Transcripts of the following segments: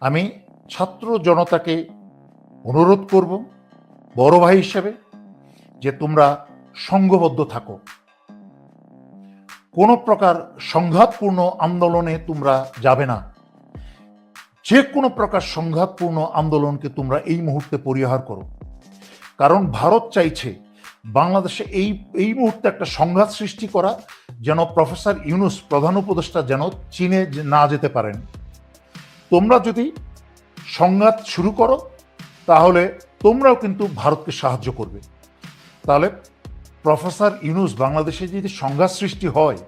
আমি ছাত্র জনতাকে অনুরোধ করব, বড় ভাই হিসেবে, যে তোমরা সংঘবদ্ধ থাকো। কোনো প্রকার সংঘাতপূর্ণ আন্দোলনে তোমরা যাবে না। যে কোনো প্রকার সংঘাতপূর্ণ আন্দোলনকে তোমরা এই মুহূর্তে পরিহার করো। কারণ ভারত চাইছে বাংলাদেশে এই এই মুহূর্তে একটা সংঘাত সৃষ্টি করা, যেন প্রফেসর ইউনুস প্রধান উপদেষ্টা যেন চীনে না যেতে পারেন। তোমরা যদি সংঘাত শুরু করো, তাহলে তোমরাও কিন্তু ভারতকে সাহায্য করবে। তাহলে প্রফেসর ইউনুস বাংলাদেশে যদি সংঘাত সৃষ্টি হয়,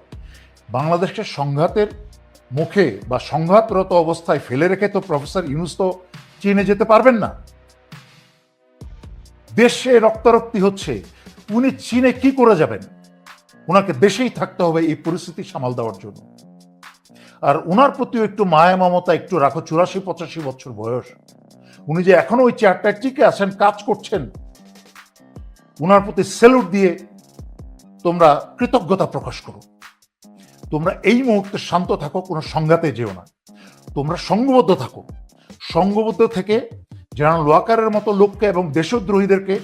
বাংলাদেশকে সংঘাতের মুখে বা সংঘাতরত অবস্থায় ফেলে রেখে তো প্রফেসর ইউনুস তো চীনে যেতে পারবেন না। দেশে রক্তারক্তি হচ্ছে, উনি চীনে কি করে যাবেন? ওনাকে দেশেই থাকতে হবে এই পরিস্থিতি সামাল দেওয়ার জন্য। আর ওনার প্রতিও একটু মায়া, মমতা, একটু রাখো, চুরাশি, পঁচাশি বছর বয়স। উনি যে এখনও ওই চেয়ারটায় টিকে আছেন কাজ করছেন ওনার প্রতি সেলুট দিয়ে তোমরা কৃতজ্ঞতা প্রকাশ করো। তোমরা এই মুহূর্তে শান্ত থাকো, কোনো সংঘাতে যেও না। তোমরা সঙ্গবদ্ধ থাকো। সঙ্গবদ্ধ থেকে যেন লোয়াকারের মতো লোককে এবং দেশদ্রোহীদেরকে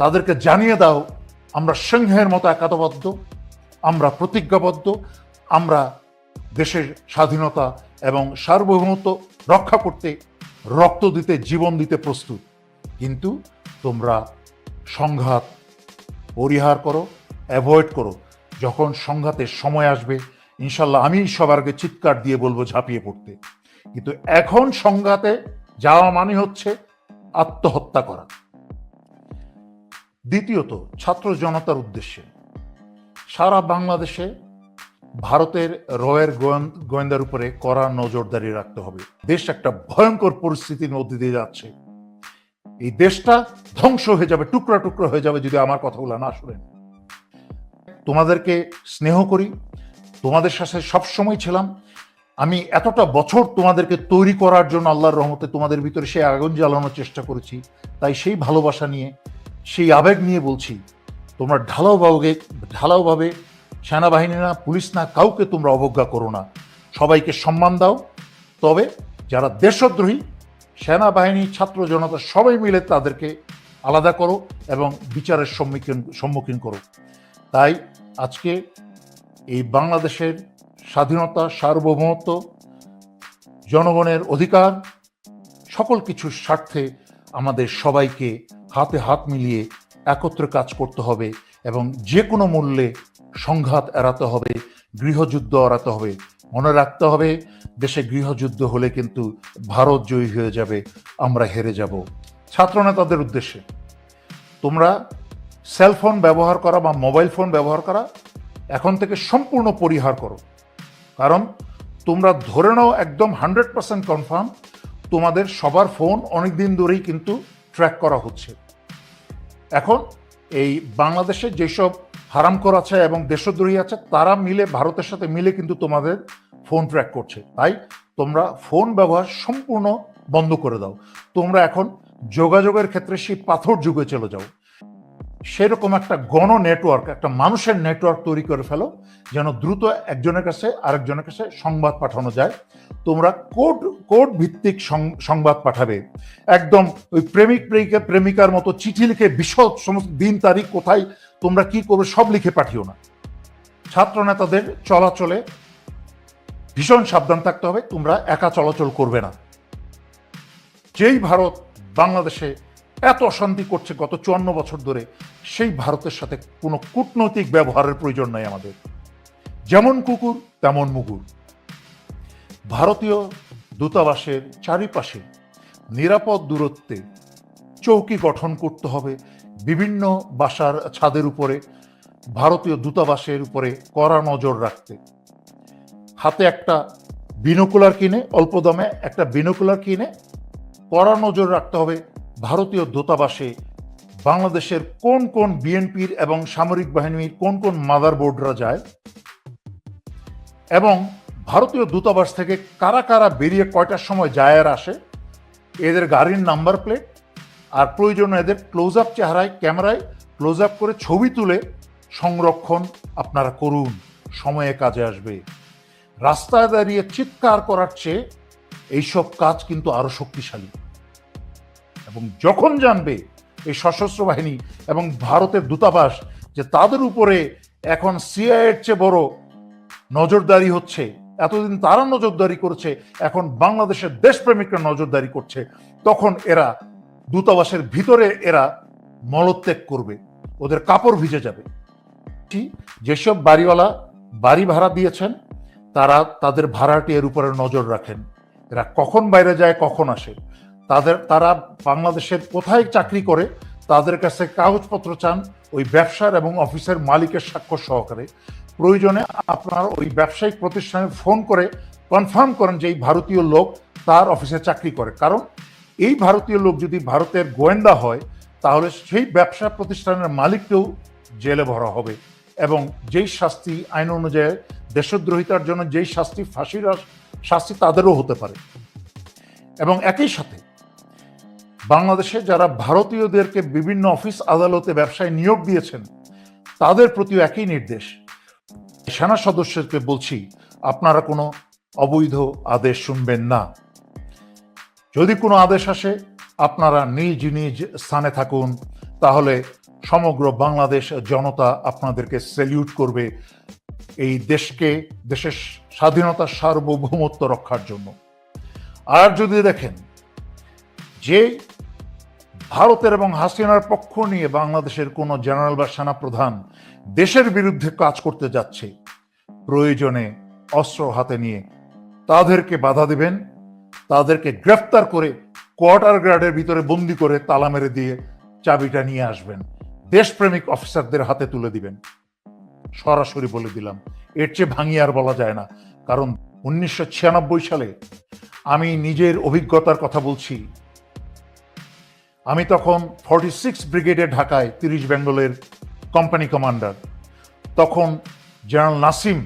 তাদেরকে জানিয়ে দাও, আমরা সিংহের মতো একাতবদ্ধ আমরা প্রতিজ্ঞাবদ্ধ, আমরা দেশের স্বাধীনতা এবং সার্বভৌমত্ব রক্ষা করতে, রক্ত দিতে, জীবন দিতে প্রস্তুত। কিন্তু তোমরা সংঘাত পরিহার করো, অ্যাভয়েড করো। যখন সংঘাতের সময় আসবে, ইনশাল্লাহ আমি সবার আগে চিৎকার দিয়ে বলব ঝাঁপিয়ে পড়তে। কিন্তু এখন সংঘাতে যাওয়া মানে হচ্ছে আত্মহত্যা করা। দ্বিতীয়ত, ছাত্র জনতার উদ্দেশ্যে। সারা বাংলাদেশে ভারতের রয়ের গোয়েন- গোয়েন্দার উপরে কড়া নজরদারি রাখতে হবে। দেশ একটা ভয়ঙ্কর পরিস্থিতির মধ্যে দিয়ে যাচ্ছে। এই দেশটা ধ্বংস হয়ে যাবে, টুকরা টুকরা হয়ে যাবে যদি আমার কথাগুলো না শুনেন। তোমাদেরকে স্নেহ করি, তোমাদের সাথে সবসময় ছিলাম। আমি এতটা বছর তোমাদেরকে তৈরি করার জন্য আল্লাহর রহমতে তোমাদের ভিতরে সেই আগুন জ্বালানোর চেষ্টা করেছি। তাই সেই ভালোবাসা নিয়ে, সেই আবেগ নিয়ে বলছি, তোমরা ঢালাওভাবে ঢালাওভাবে সেনাবাহিনী না পুলিশ না, কাউকে তোমরা অবজ্ঞা করো না। সবাইকে সম্মান দাও। তবে যারা দেশদ্রোহী, সেনাবাহিনী, ছাত্র জনতা সবাই মিলে তাদেরকে আলাদা করো এবং বিচারের সম্মুখীন সম্মুখীন করো। তাই আজকে এই বাংলাদেশের স্বাধীনতা, সার্বভৌমত্ব, জনগণের অধিকার, সকল কিছুর স্বার্থে আমাদের সবাইকে হাতে হাত মিলিয়ে একত্রে কাজ করতে হবে এবং যে কোনো মূল্যে সংঘাত এড়াতে হবে, গৃহযুদ্ধ এড়াতে হবে। মনে রাখতে হবে, দেশে গৃহযুদ্ধ হলে কিন্তু ভারত জয়ী হয়ে যাবে, আমরা হেরে যাব। ছাত্রনেতাদের উদ্দেশ্যে, তোমরা সেলফোন ব্যবহার করা বা মোবাইল ফোন ব্যবহার করা এখন থেকে সম্পূর্ণ পরিহার করো। কারণ তোমরা ধরে নাও একদম হান্ড্রেড পার্সেন্ট কনফার্ম তোমাদের সবার ফোন অনেক দিন ধরেই কিন্তু ট্র্যাক করা হচ্ছে। এখন এই বাংলাদেশে যেসব হারামকর আছে এবং দেশদ্রোহী আছে, তারা মিলে, ভারতের সাথে মিলে কিন্তু তোমাদের ফোন ট্র্যাক করছে। তাই তোমরা ফোন ব্যবহার সম্পূর্ণ বন্ধ করে দাও। তোমরা এখন যোগাযোগের ক্ষেত্রে সেই পাথর যুগে চলে যাও। সেরকম একটা গণ নেটওয়ার্ক একটা মানুষের নেটওয়ার্ক তৈরি করে ফেলো, যেন দ্রুত একজনের কাছে আরেকজনের কাছে সংবাদ পাঠানো যায়। তোমরা কোড কোড ভিত্তিক সংবাদ পাঠাবে। একদম ওই প্রেমিক, প্রেমিকা, প্রেমিকার মতো চিঠি লিখে বিশদ সমস্ত দিন, তারিখ, কোথায়, তোমরা কি করবে সব লিখে পাঠিও না। ছাত্র নেতাদের চলাচলে ভীষণ সাবধান থাকতে হবে, তোমরা একা চলাচল করবে না। যেই ভারত বাংলাদেশে এত অশান্তি করছে গত চুয়ান্ন বছর ধরে, সেই ভারতের সাথে কোনো কূটনৈতিক ব্যবহারের প্রয়োজন নাই আমাদের। যেমন কুকুর, তেমন মুগুর। ভারতীয় দূতাবাসের চারিপাশে নিরাপদ দূরত্বে চৌকি গঠন করতে হবে, বিভিন্ন বাসার ছাদের উপরে, ভারতীয় দূতাবাসের উপরে কড়া নজর রাখতে। হাতে একটা বিনোকুলার কিনে, অল্প দামে একটা বিনোকুলার কিনে কড়া নজর রাখতে হবে ভারতীয় দূতাবাসে বাংলাদেশের কোন কোন বিএনপির এবং সামরিক বাহিনীর কোন কোন মাদার বোর্ডরা যায়? এবং ভারতীয় দূতাবাস থেকে কারা কারা বেরিয়ে কয়টার সময় যায় আর আসে? এদের গাড়ির নাম্বার প্লেট আর প্রয়োজনে এদের ক্লোজ আপ চেহারায়, ক্যামেরায় ক্লোজ আপ করে ছবি তুলে সংরক্ষণ আপনারা করুন। সময়ে কাজে আসবে। রাস্তায় দাঁড়িয়ে চিৎকার করার চেয়ে এইসব কাজ কিন্তু আরও শক্তিশালী। এবং যখন জানবে এই সশস্ত্র বাহিনী এবং ভারতের দূতাবাস যে তাদের উপরে এখন সিআইয়ের চেয়ে বড় নজরদারি হচ্ছে, এতদিন তারা নজরদারি করছে, এখন বাংলাদেশের দেশপ্রেমিকরা নজরদারি করছে, তখন এরা দূতাবাসের ভিতরে এরা মলত্যাগ করবে, ওদের কাপড় ভিজে যাবে। যেসব বাড়িওয়ালা বাড়ি ভাড়া দিয়েছেন, তারা তাদের ভাড়াটি এর উপরে নজর রাখেন। এরা কখন বাইরে যায়, কখন আসে? তাদের, তারা বাংলাদেশের কোথায় চাকরি করে, তাদের কাছে কাগজপত্র চান, ওই ব্যবসার এবং অফিসের মালিকের স্বাক্ষর সহকারে। প্রয়োজনে আপনার ওই ব্যবসায়িক প্রতিষ্ঠানে ফোন করে কনফার্ম করেন যে এই ভারতীয় লোক তার অফিসে চাকরি করে। কারণ এই ভারতীয় লোক যদি ভারতের গোয়েন্দা হয়, তাহলে সেই ব্যবসা প্রতিষ্ঠানের মালিককেও জেলে ভরা হবে এবং যেই শাস্তি আইন অনুযায়ী দেশদ্রোহিতার জন্য যেই শাস্তি, ফাঁসির শাস্তি তাদেরও হতে পারে। এবং একই সাথে বাংলাদেশে যারা ভারতীয়দেরকে বিভিন্ন অফিস আদালতে ব্যবসায় নিয়োগ দিয়েছেন, তাদের প্রতিও একই নির্দেশ। সেনা সদস্যকে বলছি, আপনারা কোনো অবৈধ আদেশ শুনবেন না। যদি কোনো আদেশ আসে, আপনারা নিজ নিজ স্থানে থাকুন, তাহলে সমগ্র বাংলাদেশ জনতা আপনাদেরকে সেলিউট করবে এই দেশকে, দেশের স্বাধীনতার সার্বভৌমত্ব রক্ষার জন্য। আর যদি দেখেন যে ভারতের এবং হাসিনার পক্ষ নিয়ে বাংলাদেশের কোনো জেনারেল বা সেনা প্রধান দেশের বিরুদ্ধে কাজ করতে যাচ্ছে, প্রয়োজনে অস্ত্র হাতে নিয়ে তাদেরকে বাধা দিবেন, তাদেরকে গ্রেফতার করে কোয়ার্টার গার্ডের ভিতরে বন্দি করে তালা মেরে দিয়ে চাবিটা নিয়ে আসবেন, দেশপ্রেমিক অফিসারদের হাতে তুলে দিবেন। সরাসরি বলে দিলাম, এর চেয়ে ভাঙিয়ে আর বলা যায় না। কারণ উনিশশো ছিয়ানব্বই সালে আমি নিজের অভিজ্ঞতার কথা বলছি আমি তখন ফর্টি সিক্স ব্রিগেডে ঢাকায় তিরিশ বেঙ্গলের কোম্পানি কমান্ডার তখন জেনারেল নাসিম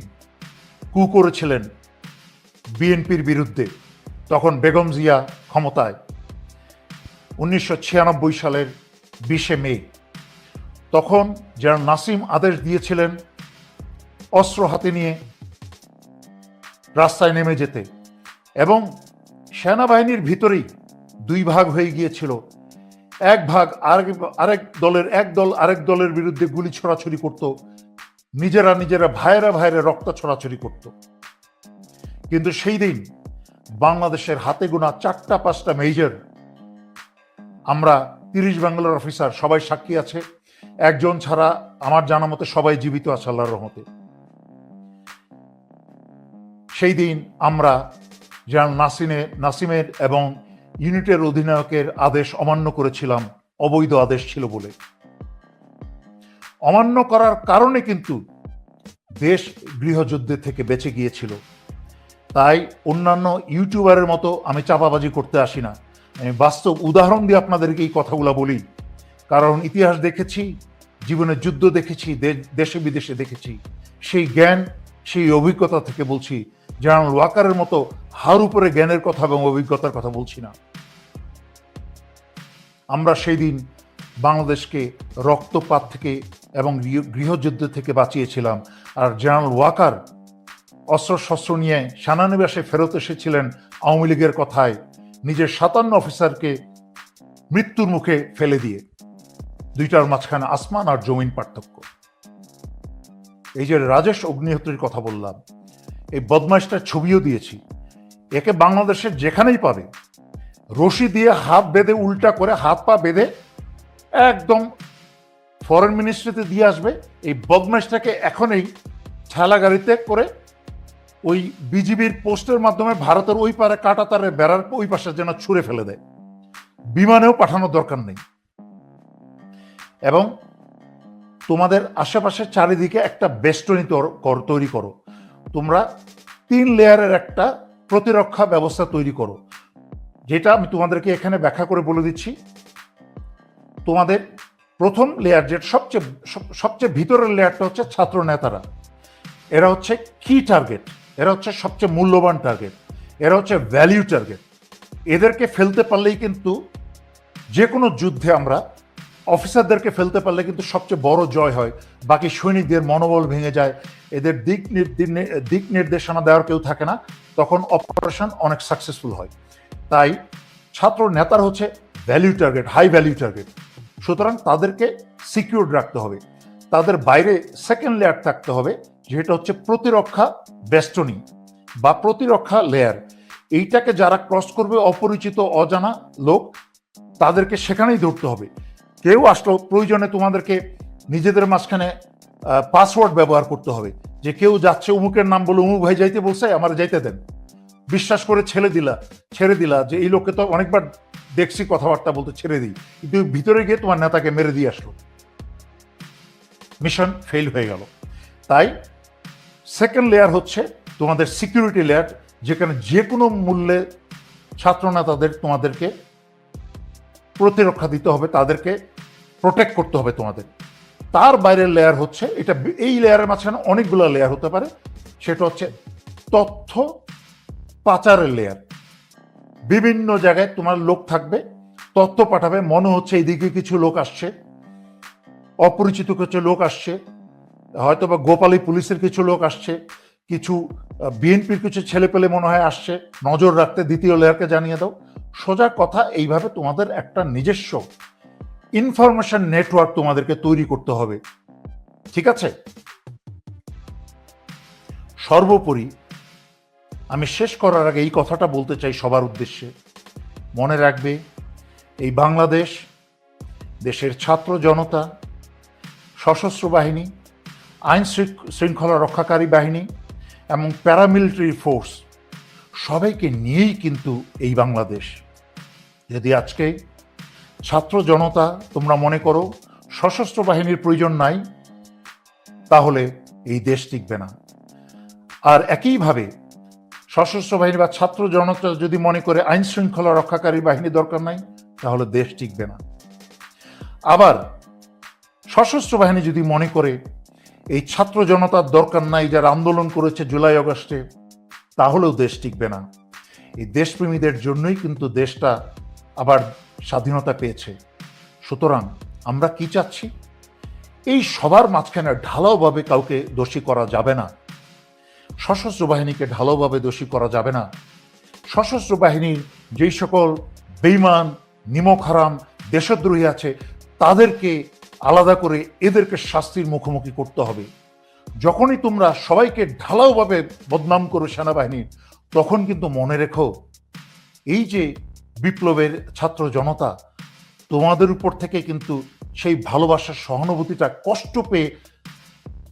কু করেছিলেন বিএনপির বিরুদ্ধে, তখন বেগম জিয়া ক্ষমতায়, উনিশশো ছিয়ানব্বই সালের বিশে মে। তখন জেনারেল নাসিম আদেশ দিয়েছিলেন অস্ত্র হাতে নিয়ে রাস্তায় নেমে যেতে এবং সেনাবাহিনীর ভিতরেই দুই ভাগ হয়ে গিয়েছিল এক ভাগ আরেক আরেক দলের, এক দল আরেক দলের বিরুদ্ধে গুলি ছড়াছড়ি করত। নিজেরা নিজেরা ভাইরা ভাইরে রক্ত ছড়াছড়ি করত। কিন্তু সেই দিন বাংলাদেশের হাতে গোনা চারটা পাঁচটা মেজর আমরা তিরিশ বাংলার অফিসার সবাই সাক্ষী আছে। একজন ছাড়া আমার জানা মতে সবাই জীবিত আছে আল্লাহর রহমতে। সেই দিন আমরা জেনারেল নাসিনে, নাসিমের এবং ইউনিটের অধিনায়কের আদেশ অমান্য করেছিলাম, অবৈধ আদেশ ছিল বলে। অমান্য করার কারণে কিন্তু দেশ গৃহযুদ্ধে থেকে বেঁচে গিয়েছিল। তাই অন্যান্য ইউটিউবারের মতো আমি চাপাবাজি করতে আসি না। আমি বাস্তব উদাহরণ দিয়ে আপনাদেরকে এই কথাগুলো বলি। কারণ ইতিহাস দেখেছি, জীবনের যুদ্ধ দেখেছি দেশে বিদেশে দেখেছি। সেই জ্ঞান সেই অভিজ্ঞতা থেকে বলছি জেনারেল ওয়াকারের মতো হার উপরে জ্ঞানের কথা এবং অভিজ্ঞতার কথা বলছি না। আমরা সেই দিন বাংলাদেশকে রক্তপাত থেকে এবং গৃহযুদ্ধ থেকে বাঁচিয়েছিলাম। আর জেনারেল ওয়াকার অস্ত্রশস্ত্র নিয়ে সেনানিবাসে ফেরত এসেছিলেন আওয়ামী লীগের কথায়, নিজের সাতান্ন অফিসারকে মৃত্যুর মুখে ফেলে দিয়ে। দুইটার মাঝখানে আসমান আর জমিন পার্থক্য। এই যে রাজেশ অগ্নিহোত্রীর কথা বললাম, এই বদমাইশটার ছবিও দিয়েছি। একে বাংলাদেশের যেখানেই পাবে, রশি দিয়ে হাত বেঁধে উল্টা করে হাত পা বেঁধে একদম ফরেন মিনিস্ট্রিতে দিয়ে আসবে। এই বদমাইশটাকে এখনই ঠেলা গাড়িতে করে ওই বিজিবির পোস্টের মাধ্যমে ভারতের ওই পারে কাটা তারের বেড়ার ওই পাশে যেন ছুঁড়ে ফেলে দেয়। বিমানেও পাঠানোর দরকার নেই। এবং তোমাদের আশেপাশে চারিদিকে একটা বেষ্টনী তৈরি করো। তোমরা তিন লেয়ারের একটা প্রতিরক্ষা ব্যবস্থা তৈরি করো। যেটা আমি তোমাদেরকে এখানে ব্যাখ্যা করে বলে দিচ্ছি। তোমাদের প্রথম লেয়ার যেটা সবচেয়ে সবচেয়ে ভিতরের লেয়ারটা হচ্ছে ছাত্র নেতারা। এরা হচ্ছে কি টার্গেট এরা হচ্ছে সবচেয়ে মূল্যবান টার্গেট এরা হচ্ছে ভ্যালিউ টার্গেট এদেরকে ফেলতে পারলেই কিন্তু যে কোনো যুদ্ধে আমরা অফিসারদেরকে ফেলতে পারলে কিন্তু সবচেয়ে বড় জয় হয়। বাকি সৈনিকদের মনোবল ভেঙে যায়। এদের দিক দিক নির্দেশনা দেওয়ার কেউ থাকে না। তখন অপারেশন অনেক সাকসেসফুল হয়। তাই ছাত্র নেতার হচ্ছে value target high value target সুতরাং তাদেরকে সিকিউর রাখতে হবে। তাদের বাইরে সেকেন্ড লেয়ার থাকতে হবে, যেটা হচ্ছে প্রতিরক্ষা বেষ্টনী বা প্রতিরক্ষা লেয়ার এইটাকে যারা ক্রস করবে, অপরিচিত, অজানা লোক, তাদেরকে সেখানেই ধরতে হবে। কেউ আসলো, প্রয়োজনে তোমাদেরকে নিজেদের মাঝখানে পাসওয়ার্ড ব্যবহার করতে হবে। যে কেউ যাচ্ছে, অমুকের নাম বলে, অমুক ভাই যাইতে বলছে, আমার যাইতে দেন। বিশ্বাস করে ছেড়ে দিলা ছেড়ে দিলা যে এই লোককে তো অনেকবার দেখছি, কথাবার্তা বলতে ছেড়ে দিই। কিন্তু ভিতরে গিয়ে তোমার নেতাকে মেরে দিয়ে আসলো। মিশন ফেল হয়ে গেল। তাই সেকেন্ড লেয়ার হচ্ছে তোমাদের সিকিউরিটি লেয়ার যেখানে যে কোনো মূল্যে ছাত্র নেতাদের তোমাদেরকে প্রতিরক্ষা দিতে হবে, তাদেরকে প্রোটেক্ট করতে হবে তোমাদের। তার বাইরের লেয়ার হচ্ছে, এটা এই লেয়ারের মাঝখানে অনেকগুলো লেয়ার হতে পারে, সেটা হচ্ছে তথ্য পাচারের লেয়ার বিভিন্ন জায়গায় তোমার লোক থাকবে, তথ্য পাঠাবে, মনে হচ্ছে এইদিকে কিছু লোক আসছে, অপরিচিত কিছু লোক আসছে হয়তো বা গোপালী পুলিশের কিছু লোক আসছে, কিছু বিএনপির কিছু ছেলে পেলে মনে হয় আসছে, নজর রাখতে দ্বিতীয় লেয়ারকে জানিয়ে দাও। সোজা কথা এইভাবে তোমাদের একটা নিজস্ব ইনফরমেশন নেটওয়ার্ক তোমাদেরকে তৈরি করতে হবে। ঠিক আছে? সর্বোপরি আমি শেষ করার আগে এই কথাটা বলতে চাই সবার উদ্দেশ্যে। মনে রাখবে, এই বাংলাদেশ দেশের ছাত্র জনতা, সশস্ত্র বাহিনী, আইন শৃঙ্খলা রক্ষাকারী বাহিনী এবং প্যারামিলিটারি ফোর্স সবাইকে নিয়েই কিন্তু এই বাংলাদেশ। যদি আজকে ছাত্র জনতা তোমরা মনে করো সশস্ত্র বাহিনীর প্রয়োজন নাই, তাহলে এই দেশ টিকবে না। আর একইভাবে সশস্ত্র বাহিনী বা ছাত্র জনতা যদি মনে করে আইন শৃঙ্খলা রক্ষাকারী বাহিনী দরকার নাই, তাহলে দেশ টিকবে না। আবার সশস্ত্র বাহিনী যদি মনে করে এই ছাত্র জনতার দরকার নাই, যারা আন্দোলন করেছে জুলাই আগস্টে তাহলেও দেশ টিকবে না। এই দেশপ্রেমীদের জন্যই কিন্তু দেশটা আবার স্বাধীনতা পেয়েছে। সুতরাং আমরা কি চাচ্ছি? এই সবার মাঝখানে ঢালাওভাবে কাউকে দোষী করা যাবে না। সশস্ত্র বাহিনীকে ঢালাওভাবে দোষী করা যাবে না। সশস্ত্র বাহিনীর যেই সকল বেইমান নিমক হারাম, দেশদ্রোহী আছে, তাদেরকে আলাদা করে এদেরকে শাস্তির মুখোমুখি করতে হবে। যখনই তোমরা সবাইকে ঢালাওভাবে বদনাম করো সেনাবাহিনীর, তখন কিন্তু মনে রেখো, এই যে বিপ্লবের ছাত্র জনতা, তোমাদের উপর থেকে কিন্তু সেই ভালোবাসার সহানুভূতিটা কষ্ট পেয়ে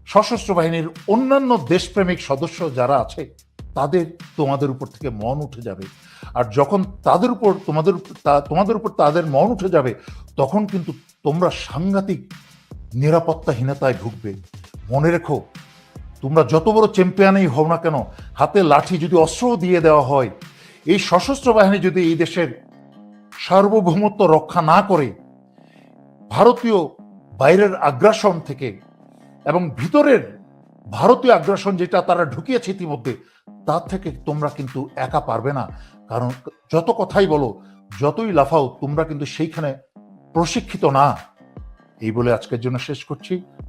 সশস্ত্র বাহিনীর অন্যান্য দেশপ্রেমিক সদস্য যারা আছে, তাদের তোমাদের উপর থেকে মন উঠে যাবে। আর যখন তাদের উপর, তোমাদের তোমাদের উপর তাদের মন উঠে যাবে, তখন কিন্তু তোমরা সাংঘাতিক নিরাপত্তাহীনতায় ঢুকবে মনে রেখো, তোমরা যত বড় চ্যাম্পিয়নই হও না কেন, হাতে লাঠি যদি অস্ত্র দিয়ে দেওয়া হয়, এই সশস্ত্র বাহিনী যদি এই দেশের সার্বভৌমত্ব রক্ষা না করে, ভারতীয় বাইরের আগ্রাসন থেকে এবং ভিতরের ভারতীয় আগ্রাসন যেটা তারা ঢুকিয়েছে ইতিমধ্যে, তার থেকে তোমরা কিন্তু একা পারবে না। কারণ যত কথাই বলো, যতই লাফাও, তোমরা কিন্তু সেইখানে প্রশিক্ষিত না। এই বলে আজকের জন্য শেষ করছি।